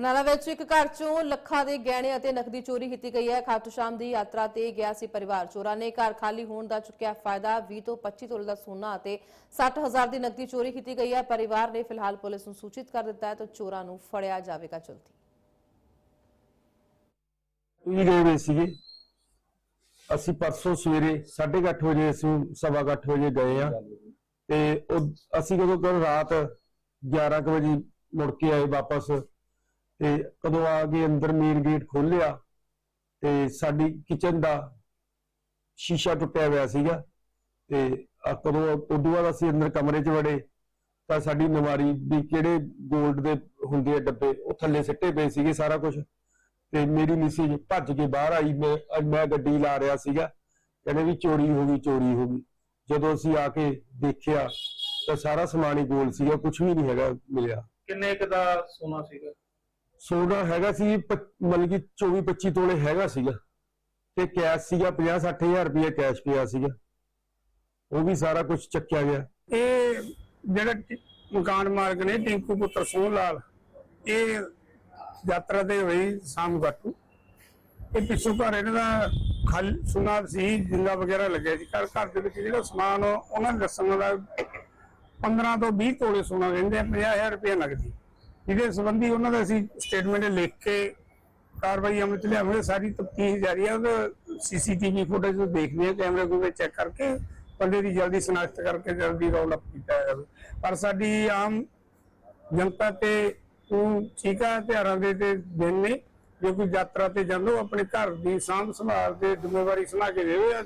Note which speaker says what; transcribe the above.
Speaker 1: ਬਨਾਲਾ ਵਿੱਚ ਇੱਕ ਘਰ ਚੋਂ ਲੱਖਾਂ ਦੇ ਗਹਿਣੇ ਅਤੇ ਨਕਦੀ ਚੋਰੀ ਕੀਤੀ ਗਈ ਹੈ। ਖਾਟੂ ਸ਼ਾਮ ਦੀ ਯਾਤਰਾ ਤੇ ਗਿਆ ਸੀ ਪਰਿਵਾਰ। ਚੋਰਾਂ ਨੇ ਘਰ ਖਾਲੀ ਹੋਣ ਦਾ ਚੁੱਕਿਆ ਫਾਇਦਾ। 20 ਤੋਂ 25 ਤੋਲੇ ਦਾ ਸੋਨਾ ਅਤੇ 60000 ਦੀ ਨਕਦੀ ਚੋਰੀ ਕੀਤੀ ਗਈ ਹੈ। ਪਰਿਵਾਰ ਨੇ ਫਿਲਹਾਲ ਪੁਲਿਸ ਨੂੰ ਸੂਚਿਤ ਕਰ ਦਿੱਤਾ ਹੈ ਤਾਂ ਚੋਰਾਂ ਨੂੰ ਫੜਿਆ ਜਾਵੇਗਾ ਜਲਦੀ।
Speaker 2: ਵੀ ਗਏ ਹੋਏ ਸੀਗੇ। ਅਸੀਂ ਪਰਸੋਂ ਸਵੇਰੇ 8:30 ਵਜੇ ਅਸੀਂ ਸਵਾ ਕੁ ਅੱਠ ਵਜੇ ਗਏ ਆ ਤੇ ਅਸੀਂ ਕਦੋਂ ਕੱਲ ਰਾਤ 11 ਵਜੇ ਮੁੜ ਕੇ ਆਏ ਵਾਪਸ ਤੇ ਕਦੋਂ ਆ ਕੇ ਅੰਦਰ ਮੇਨ ਗੇਟ ਖੋਲ੍ਹਿਆ ਤੇ ਸਾਡੀ ਕਿਚਨ ਦਾ ਸ਼ੀਸ਼ਾ ਟੁੱਟਿਆ ਹੋਇਆ ਸੀਗਾ ਤੇ ਕਦੋਂ ਉਦੋਂ ਬਾਅਦ ਅਸੀਂ ਅੰਦਰ ਕਮਰੇ 'ਚ ਵੜੇ ਤਾਂ ਸਾਡੀ ਨਵਾਰੀ ਵੀ ਕਿਹੜੇ 골ਡ ਦੇ ਹੁੰਦੇ ਆ ਡੱਬੇ, ਉਹ ਥੱਲੇ ਸਿੱਟੇ ਪਏ ਸੀਗੇ ਸਾਰਾ ਕੁਝ ਤੇ ਮੇਰੀ ਮਿਸੀ ਭੱਜ ਕੇ ਬਾਹਰ ਆਈ, ਮੈਂ ਮੈਂ ਗੱਡੀ ਲਾ ਰਿਹਾ ਸੀਗਾ, ਕਹਿੰਦੇ ਵੀ ਚੋਰੀ ਹੋ ਗਈ, ਚੋਰੀ ਹੋ ਗਈ। ਜਦੋਂ ਅਸੀਂ ਆ ਕੇ ਦੇਖਿਆ ਤਾਂ ਸਾਰਾ ਸਮਾਨ ਹੀ ਗੋਲ ਸੀਗਾ ਕੁਝ ਵੀ ਨਹੀਂ ਹੈਗਾ ਮਿਲਿਆ।
Speaker 3: ਕਿੰਨੇ ਕ ਦਾ ਸੋਨਾ ਸੀਗਾ?
Speaker 2: ਸੋਨਾ ਹੈਗਾ ਸੀ ਮਤਲਬ ਕਿ 24 25 ਤੋਲੇ ਹੈਗਾ ਸੀਗਾ। ਤੇ ਕੈਸ਼ ਸੀਗਾ 50 60000 ਰੁਪਏ ਕੈਸ਼ ਪਿਆ ਸੀਗਾ। ਉਹ ਵੀ ਸਾਰਾ ਕੁਝ ਚੱਕਿਆ ਗਿਆ।
Speaker 4: ਇਹ ਜਿਹੜਾ ਮਕਾਨ ਮਾਲਕ ਨੇ ਟਿੰਕੂ ਪੁੱਤਰ ਸੋਹਣ ਲਾਲ ਇਹ ਯਾਤਰਾ ਤੇ ਹੋਈ ਸ਼ਾਮ ਘਾਟੂ ਇਹ ਪਿੱਛੋਂ ਘਰ ਇਹਨਾਂ ਦਾ ਖਲ ਸੁਨਾ ਸੀ, ਜਿੰਦਾ ਵਗੈਰਾ ਲੱਗਿਆ ਸੀ। ਘਰ ਘਰ ਦੇ ਵਿੱਚ ਜਿਹੜਾ ਸਮਾਨ ਉਹਨਾਂ ਨੇ ਦੱਸਣ ਦਾ 15 ਤੋਂ 20 ਤੋਲੇ ਸੋਨਾ ਕਹਿੰਦੇ ਆ 50000 ਰੁਪਏ ਨਗਦੀ। ਜਿਹਦੇ ਸੰਬੰਧੀ ਉਹਨਾਂ ਦਾ ਅਸੀਂ ਸਟੇਟਮੈਂਟ ਲਿਖ ਕੇ ਕਾਰਵਾਈ ਅਮਲ ਚ ਲਿਆਵਾਂਗੇ। ਸਾਰੀ ਤਫਤੀਸ਼ ਜਾਰੀ ਹੈ ਉਹ ਸੀਸੀਟੀਵੀ ਫੁਟੇਜ ਨੂੰ ਦੇਖਦੇ ਆ ਕੈਮਰੇ ਕੋਲ ਚੈੱਕ ਕਰਕੇ ਬੰਦੇ ਦੀ ਜਲਦੀ ਸ਼ਨਾਖਤ ਕਰਕੇ ਜਲਦੀ ਰੌਲ ਅਪ ਕੀਤਾ ਜਾਵੇ। ਪਰ ਸਾਡੀ ਆਮ ਜਨਤਾ ਤੇ ਉਹ ਚੀਕਾ ਤਿਉਹਾਰਾਂ ਦੇ ਤੇ ਦਿਨ ਨੇ। ਜੇ ਕੋਈ ਯਾਤਰਾ ਤੇ ਜਾਂਦੇ, ਉਹ ਆਪਣੇ ਘਰ ਦੀ ਸਾਂਭ ਸੰਭਾਲ ਤੇ ਜ਼ਿੰਮੇਵਾਰੀ ਸੁਣਾ ਕੇ ਦੇਵੇ।